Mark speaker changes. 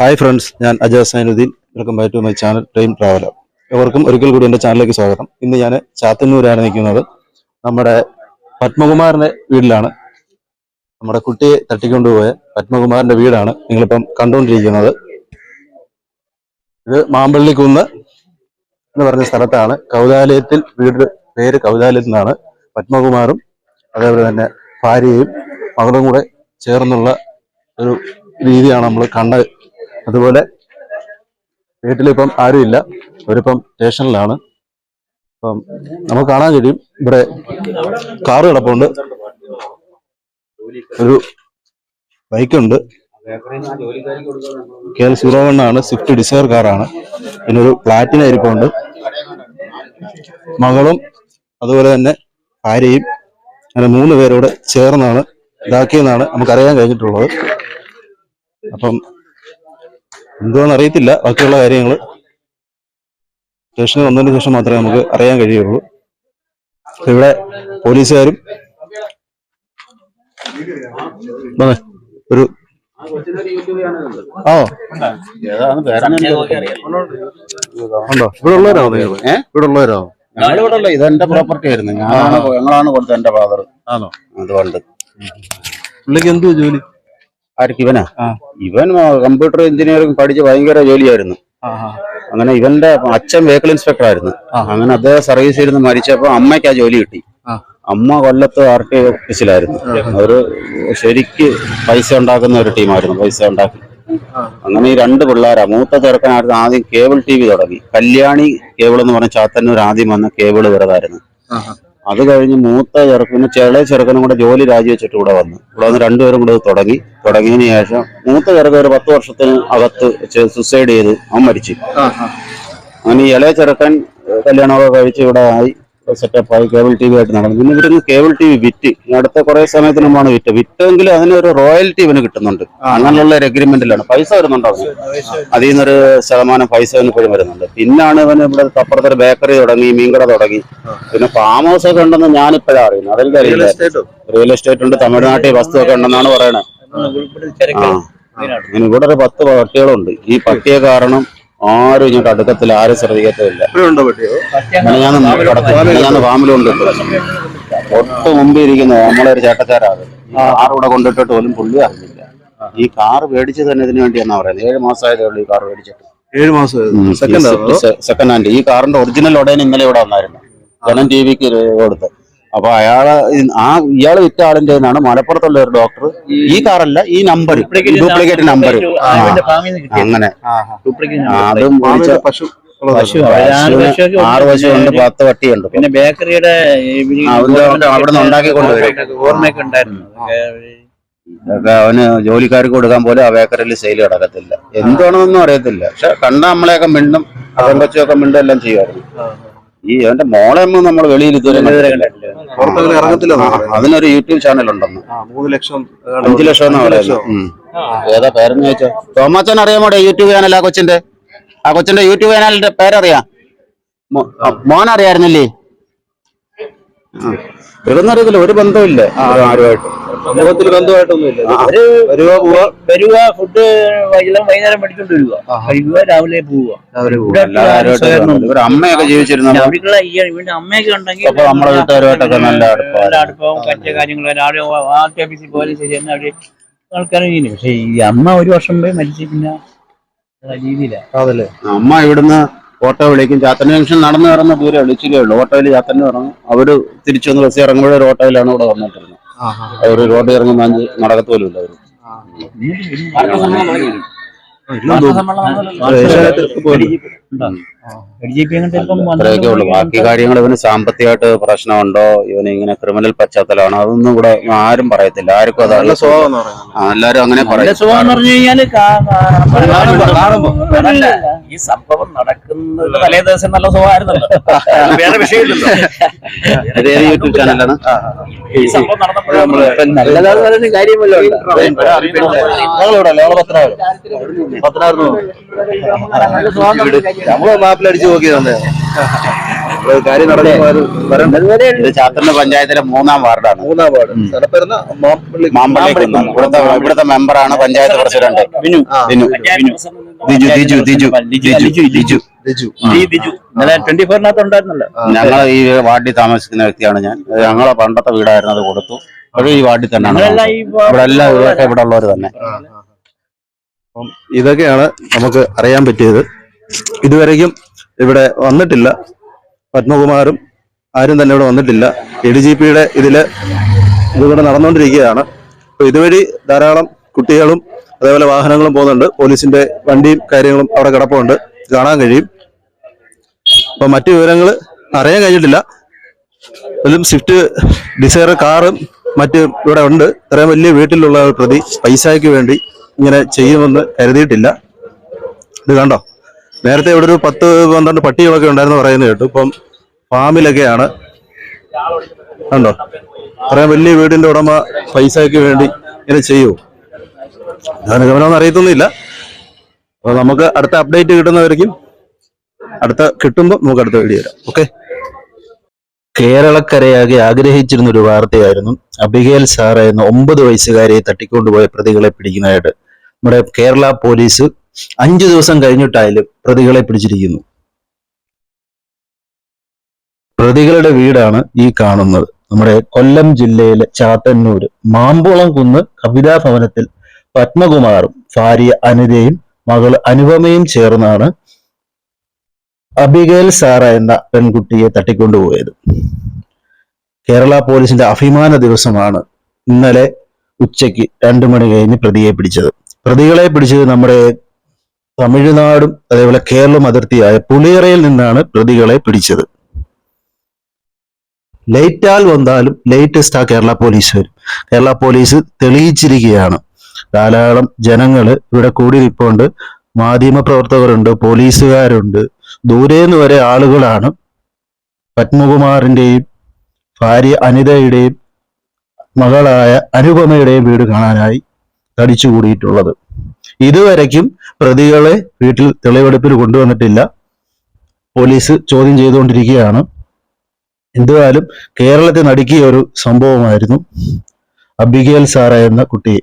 Speaker 1: Hi friends ഞാൻ Ajas Sainudheen welcome back to my channel train traveller എവർക്കും ഒരിക്കൽ കൂടി എന്റെ ചാനലിലേക്ക് സ്വാഗതം. ഇന്ന് ഞാൻ ചാത്തന്നൂരാണ് നിൽക്കുന്നത്. നമ്മുടെ പത്മകുമാറിന്റെ വീട്ടിലാണ്. നമ്മുടെ കുട്ടിയെ തട്ടിക്കൊണ്ടുപോയ പത്മകുമാറിന്റെ വീടാണ് നിങ്ങളിപ്പം കണ്ടുകൊണ്ടിരിക്കുന്നത്. ഇത് മാമ്പള്ളിക്കുന്ന് എന്ന് പറഞ്ഞ സ്ഥലത്താണ്. കൗതാലയത്തിൽ വീട് പേര് കൗതാലയത്തിൽ നിന്നാണ് പത്മകുമാറും അതേപോലെ തന്നെ ഭാര്യയും മകളും കൂടെ ചേർന്നുള്ള ഒരു രീതിയാണ് നമ്മൾ കണ്ടത് അതുപോലെ വീട്ടിലിപ്പം ആരുമില്ല. അവരിപ്പം സ്റ്റേഷനിലാണ്. അപ്പം നമുക്ക് കാണാൻ കഴിയും. ഇവിടെ കാറ് കിടപ്പുണ്ട്. ഒരു ബൈക്കുണ്ട്. കെ എൽ സീറോ വൺ ആണ് സ്വിഫ്റ്റ് ഡിസയർ കാറാണ്. പിന്നെ ഒരു പ്ലാറ്റിന ഇരിപ്പുണ്ട്. മകളും അതുപോലെ തന്നെ ഭാര്യയും അങ്ങനെ മൂന്ന് പേരോട് ചേർന്നാണ്. ഇതാക്കിയെന്നാണ് നമുക്കറിയാൻ കഴിഞ്ഞിട്ടുള്ളത്. അപ്പം എന്തുവാന്ന് അറിയത്തില്ല. ബാക്കിയുള്ള കാര്യങ്ങൾ സ്റ്റേഷനിൽ വന്നതിന് ശേഷം മാത്രമേ നമുക്ക് അറിയാൻ കഴിയുള്ളൂ. ഇവിടെ പോലീസുകാരും ഒരു ആ ഉണ്ടോ? ഇവിടെ ഉള്ളവരാണോ നിങ്ങൾ? ഇവിടെ ഉള്ളവരാണോ?
Speaker 2: ഞാനിവിടെ ഇത് എന്റെ പ്രോപ്പർട്ടി ആയിരുന്നു. ഞാനാണ് ഞങ്ങളാണ് കൊടുത്തത് എന്റെ ഫാദർ
Speaker 1: ആണോ?
Speaker 2: അതുകൊണ്ട്.
Speaker 1: പുള്ളിക്ക് എന്തുവാ ജോലി?
Speaker 2: ആർക്ക് ഇവനാ. ഇവൻ കമ്പ്യൂട്ടർ എഞ്ചിനീയറിംഗ് പഠിച്ച് ഭയങ്കര ജോലിയായിരുന്നു. അങ്ങനെ ഇവന്റെ അച്ഛൻ വെഹിക്കിൾ ഇൻസ്പെക്ടർ ആയിരുന്നു. അങ്ങനെ അദ്ദേഹം സർവീസ് ഇരുന്ന് മരിച്ചപ്പോ അമ്മയ്ക്ക് ആ ജോലി കിട്ടി. അമ്മ കൊല്ലത്ത് ആർ ടി ഓഫീസിലായിരുന്നു അവർ ശരിക്ക് പൈസ ഉണ്ടാക്കുന്ന ഒരു ടീമായിരുന്നു. പൈസ ഉണ്ടാക്കി. അങ്ങനെ ഈ രണ്ട് പിള്ളേരാ. മൂത്ത ചെറുക്കനായിരുന്നു ആദ്യം കേബിൾ ടി വി തുടങ്ങി. കല്യാണി കേബിൾ എന്ന് പറഞ്ഞ ചാത്തന്നൂർ ആദ്യം വന്ന കേബിൾ വെറുതായിരുന്നു അത് കഴിഞ്ഞ് മൂത്ത ചെറുക്കനും ചെറിയ ചെറുക്കനും കൂടെ ജോലി രാജിവെച്ചിട്ട് ഇവിടെ വന്നു. ഇവിടെ വന്ന് രണ്ടുപേരും കൂടെ തുടങ്ങി. തുടങ്ങിയതിന് ശേഷം മൂത്ത ചെറുക്കൻ ഒരു പത്ത് വർഷത്തിന് അകത്ത് സുസൈഡ് ചെയ്ത് അവൻ മരിച്ചു. അങ്ങനെ ഈ ഇളയ ചെറുക്കൻ കല്യാണമൊക്കെ കഴിച്ച് ഇവിടെ ആയി. സെറ്റപ്പ് ആയി കേബിൾ ടി വി ആയിട്ട് നടന്നു. പിന്നെ ഇവിടുന്ന് കേബിൾ ടി വി വിറ്റ് അടുത്ത കുറെ സമയത്തിന് മുമ്പാണ് വിറ്റ് വിറ്റെങ്കിൽ അതിനൊരു റോയൽറ്റി ഇവന് കിട്ടുന്നുണ്ട്. അങ്ങനെയുള്ള ഒരു അഗ്രിമെന്റിലാണ് പൈസ വരുന്നുണ്ടോ? അവന് അതിൽ നിന്നൊരു ശതമാനം പൈസ ഇപ്പോഴും വരുന്നുണ്ട്. പിന്നാണ് ഇവന് ഇവിടെ അപ്പുറത്തൊരു ബേക്കറി തുടങ്ങി മീൻകട തുടങ്ങി. പിന്നെ ഫാം ഹൗസ് ഒക്കെ ഉണ്ടെന്ന് ഞാനിപ്പോഴാണ് അറിയുന്നത്. അതെനിക്കറിയില്ല റിയൽ എസ്റ്റേറ്റ് ഉണ്ട് തമിഴ്നാട്ടിൽ വസ്തു ഒക്കെ ഉണ്ടെന്നാണ് പറയണത്. അങ്ങനെ ഇവിടെ ഒരു പത്ത് പട്ടികളുണ്ട്. ഈ പട്ടിയെ കാരണം ആരും ഇങ്ങോട്ട് അടുക്കത്തില്ല ആരും ശ്രദ്ധിക്കത്തില്ല ഞാൻ ഫാമിലുണ്ട് ഒട്ട് മുമ്പേ ഇരിക്കുന്നു നമ്മളൊരു ഒരു കാർ ഇവിടെ കൊണ്ടിട്ടിട്ട് പോലും പുള്ളി അറിഞ്ഞില്ല. ഈ കാർ മേടിച്ചത് തന്നെ ഇതിനു വേണ്ടിയാണെന്നാ പറയുന്നത്. ഏഴ് മാസമായതേ ഉള്ളൂ ഈ കാർ മേടിച്ചിട്ട്.
Speaker 1: ഏഴ് മാസം സെക്കൻഡ്
Speaker 2: സെക്കൻഡ് ഹാൻഡ് ഈ കാറിന്റെ ഒറിജിനൽ ഉടനെ ഇന്നലെ ഇവിടെ വന്നായിരുന്നു. ജനം ടി വിക്ക് കൊടുത്ത്. അപ്പൊ അയാൾ ആ ഇയാൾ വിറ്റ ആളിന്റെ നിന്നാണ് മലപ്പുറത്തുള്ള ഒരു ഡോക്ടർ ഈ കാറല്ല ഈ നമ്പർ ഡ്യൂപ്ലിക്കേറ്റ് നമ്പർ അങ്ങനെ. അതും
Speaker 1: പശു
Speaker 2: ആറ് പശുണ്ട് പത്ത് പട്ടിയുണ്ട്
Speaker 3: പിന്നെ ബേക്കറിയുടെ
Speaker 2: അവിടെ നിന്ന് ഉണ്ടാക്കി കൊണ്ടുവരും.
Speaker 3: ഓർമ്മയൊക്കെ ഉണ്ടായിരുന്നു.
Speaker 2: ഇതൊക്കെ അവന് ജോലിക്കാർക്ക് കൊടുക്കാൻ പോലും ആ ബേക്കറിയിൽ സെയിൽ കിടക്കത്തില്ല എന്താണെന്നൊന്നും അറിയത്തില്ല. പക്ഷെ കണ്ട നമ്മളെയൊക്കെ മിണ്ടും അവൻ കൊച്ചൊക്കെ മിണ്ടും എല്ലാം ചെയ്യുമായിരുന്നു. ഈ അവന്റെ മോളെ അമ്മ നമ്മൾ വെളിയിൽ ഇതുവരെ.
Speaker 1: പുറത്തങ്ങനെ ഇറങ്ങത്തില്ല
Speaker 2: അതിനൊരു യൂട്യൂബ് ചാനൽ ഉണ്ടെന്ന്
Speaker 1: മൂന്ന് ലക്ഷം
Speaker 2: അഞ്ചു ലക്ഷം എന്നാ പറയുന്നത്. ഉം. ഏതാ പേരെന്ന് ചോദിച്ചോ? തോമാച്ചൻ അറിയാമോ യൂട്യൂബ് ചാനൽ ആ കൊച്ചിന്റെ? ആ കൊച്ചിന്റെ യൂട്യൂബ് ചാനലിന്റെ പേരറിയാം. മോ- ആ, മോൻ അറിയായിരുന്നില്ലേ ആ. ഇതൊന്നും അറിയത്തില്ല ഒരു ബന്ധമില്ല ആരുമായിട്ട്.
Speaker 1: സമൂഹത്തിൽ ബന്ധമായിട്ടൊന്നുമില്ല
Speaker 2: ആ.
Speaker 3: ഒരു
Speaker 1: വരുക പോവാ.
Speaker 3: വരുക ഫുഡ് വൈകുന്നേരം വൈകുന്നേരം മേടിച്ചോണ്ട് വരിക കഴിക്കുക രാവിലെ പോവുക.
Speaker 2: ഇവർ അമ്മയൊക്കെ ജീവിച്ചിരുന്ന
Speaker 3: ഈ അമ്മയൊക്കെ ഉണ്ടെങ്കിൽ
Speaker 2: നമ്മളെ വീട്ടുകാരുമായിട്ടൊക്കെ നല്ല
Speaker 3: അടുപ്പം. അടുപ്പവും രാവിലെ ഓഫീസിൽ ശരി തന്നെ അവർ ആൾക്കാരും പക്ഷെ ഈ അമ്മ ഒരു വർഷം പോയി മരിച്ചു പിന്നെ
Speaker 2: അമ്മ ഇവിടുന്ന് ഓട്ടോ വിളിക്കും. ചാത്തന്ന ജംഗ്ഷൻ നടന്നു കയറുന്ന ദൂരെ വിളിച്ചില്ലേ ഉള്ളൂ. ഓട്ടോയിൽ ചാത്തന്ന ഇറങ്ങും. അവർ തിരിച്ചു വന്ന് ബസ് ഇറങ്ങുമ്പോഴേ ഒരു ഓട്ടോയിലാണ് ഇവിടെ വന്നിട്ടിരുന്നത്. അവർ റോഡിൽ ഇറങ്ങുമ്പോൾ
Speaker 3: നടക്കത്തോലും
Speaker 2: ഇല്ല അവർ. ബാക്കി കാര്യങ്ങൾ ഇവന് സാമ്പത്തികമായിട്ട് പ്രശ്നമുണ്ടോ? ഇവന് ഇങ്ങനെ ക്രിമിനൽ പശ്ചാത്തലമാണ്? അതൊന്നും ഇവിടെ ആരും പറയത്തില്ല. ആർക്കും അത്
Speaker 1: നല്ല
Speaker 2: അറിയത്തില്ല.
Speaker 1: സ്വഭാവം എന്ന് പറയുന്നത്.
Speaker 2: ആ, എല്ലാരും അങ്ങനെ
Speaker 3: നല്ല
Speaker 2: പറയും.
Speaker 3: അതല്ല.
Speaker 4: ഈ സംഭവം നടക്കുന്നത് തലേ ദിവസം നല്ല സ്വഭാവമായിരുന്നല്ലോ. വേറെ വിഷയമില്ലല്ലോ.
Speaker 2: യൂട്യൂബ് ചാനലാണ്
Speaker 4: ഈ സംഭവം നടന്നപ്പോഴാണ്
Speaker 3: നല്ലതാണെന്ന് പറയുന്ന കാര്യമല്ലോ
Speaker 1: ഞങ്ങളിവിടെ ഞങ്ങൾ പത്തനാറ് നമ്മൾ മാപ്പിലടിച്ചു നോക്കി തന്നെ ഒരു കാര്യം നടന്നു അത്
Speaker 2: പഞ്ചായത്തിലെ മൂന്നാം വാർഡാണ്.
Speaker 1: മൂന്നാം വാർഡ്. മാമ്പള്ളി
Speaker 2: ഇവിടുത്തെ ഇവിടുത്തെ മെമ്പറാണ് പഞ്ചായത്ത് പ്രസിഡന്റ്.
Speaker 3: ബിനു
Speaker 2: ബിനു
Speaker 3: ബിജു ബിജു ബിജു ബിജു ബിജു
Speaker 2: ഞങ്ങൾ ഈ വാർഡിൽ താമസിക്കുന്ന വ്യക്തിയാണ് ഞാൻ. ഞങ്ങളെ പണ്ടത്തെ വീടായിരുന്നു അത് കൊടുത്തു. ഇപ്പോഴും ഈ വാർഡിൽ തന്നെയാണ് ഇവിടെ എല്ലാ ഇവിടെ ഉള്ളവർ തന്നെ.
Speaker 1: അപ്പം ഇതൊക്കെയാണ് നമുക്ക് അറിയാൻ പറ്റിയത്. ഇതുവരെയും ഇവിടെ വന്നിട്ടില്ല. പത്മകുമാറും ആരും തന്നെ ഇവിടെ വന്നിട്ടില്ല. എ ഡി ജി പിയുടെ ഇതിൽ ഇതിവിടെ നടന്നുകൊണ്ടിരിക്കുകയാണ് അപ്പോൾ ഇതുവഴി ധാരാളം കുട്ടികളും അതേപോലെ വാഹനങ്ങളും പോകുന്നുണ്ട്. പോലീസിന്റെ വണ്ടിയും കാര്യങ്ങളും അവിടെ കിടപ്പുണ്ട്. കാണാൻ കഴിയും. അപ്പോൾ മറ്റു വിവരങ്ങൾ അറിയാൻ കഴിഞ്ഞിട്ടില്ല. അതിലും സ്വിഫ്റ്റ് ഡിസയർ കാറും മറ്റ് ഇവിടെ ഉണ്ട്. ഇത്രയും വലിയ വീട്ടിലുള്ള പ്രതി പൈസയ്ക്ക് വേണ്ടി ഇങ്ങനെ ചെയ്യുമെന്ന് കരുതിയിട്ടില്ല. ഇത് കണ്ടോ? നേരത്തെ ഇവിടെ ഒരു പത്ത് പന്ത്രണ്ട് പട്ടികളൊക്കെ ഉണ്ടായിരുന്നു പറയുന്നത് കേട്ടു. ഇപ്പം ഫാമിലൊക്കെയാണ്. കണ്ടോ? അത്രയും വലിയ വീടിന്റെ ഉടമ പൈസയ്ക്ക് വേണ്ടി ഇങ്ങനെ ചെയ്യുമോ ഞാൻ ഗമനമൊന്നും അറിയത്തൊന്നുമില്ല. അപ്പൊ നമുക്ക് അടുത്ത അപ്ഡേറ്റ് കിട്ടുന്നവരേക്കും അടുത്ത കിട്ടുമ്പോൾ നമുക്ക് അടുത്ത വീഡിയോ വരാം ഓക്കെ കേരളക്കരയാകെ ആഗ്രഹിച്ചിരുന്ന ഒരു വാർത്തയായിരുന്നു. അബിഗേൽ സാറ എന്ന ഒമ്പത് വയസ്സുകാരിയെ തട്ടിക്കൊണ്ടുപോയ പ്രതികളെ പിടിക്കുന്നതായിട്ട് നമ്മുടെ കേരള പോലീസ് അഞ്ചു ദിവസം കഴിഞ്ഞിട്ടായാലും പ്രതികളെ പിടിച്ചിരിക്കുന്നു. പ്രതികളുടെ വീടാണ് ഈ കാണുന്നത്. നമ്മുടെ കൊല്ലം ജില്ലയിലെ ചാത്തന്നൂര് മാമ്പുളം കുന്ന് കവിതാ ഭവനത്തിൽ പത്മകുമാറും ഭാര്യ അനിതയും മകൾ അനുപമയും ചേർന്നാണ് അബിഗേൽ സാറ എന്ന പെൺകുട്ടിയെ തട്ടിക്കൊണ്ടുപോയത്. കേരള പോലീസിന്റെ അഭിമാന ദിവസമാണ് ഇന്നലെ ഉച്ചയ്ക്ക് രണ്ടു മണി കഴിഞ്ഞ് പ്രതിയെ പിടിച്ചത്. പ്രതികളെ പിടിച്ചത് നമ്മുടെ തമിഴ്നാടും അതേപോലെ കേരളം അതിർത്തിയായ പുളിയറയിൽ നിന്നാണ് പ്രതികളെ പിടിച്ചത്. ലേറ്റാൽ വന്നാലും ലേറ്റസ്റ്റ് ആ കേരള പോലീസ് വരും. കേരള പോലീസ് തെളിയിച്ചിരിക്കുകയാണ്. ധാരാളം ജനങ്ങൾ ഇവിടെ കൂടി നിൽപ്പുണ്ട് മാധ്യമ പ്രവർത്തകരുണ്ട് പോലീസുകാരുണ്ട്. ദൂരെ നിന്ന് വരെ ആളുകളാണ്. പത്മകുമാറിന്റെയും ഭാര്യ അനിതയുടെയും മകളായ അനുപമയുടെയും വീട് കാണാനായി തടിച്ചുകൂടിയിട്ടുള്ളത് ഇതുവരയ്ക്കും പ്രതികളെ വീട്ടിൽ തെളിവെടുപ്പിൽ കൊണ്ടുവന്നിട്ടില്ല. പോലീസ് ചോദ്യം ചെയ്തുകൊണ്ടിരിക്കുകയാണ്. എന്തുവാലും കേരളത്തെ നടുക്കിയ ഒരു സംഭവമായിരുന്നു. അബിഗേൽ സാറ എന്ന കുട്ടിയെ.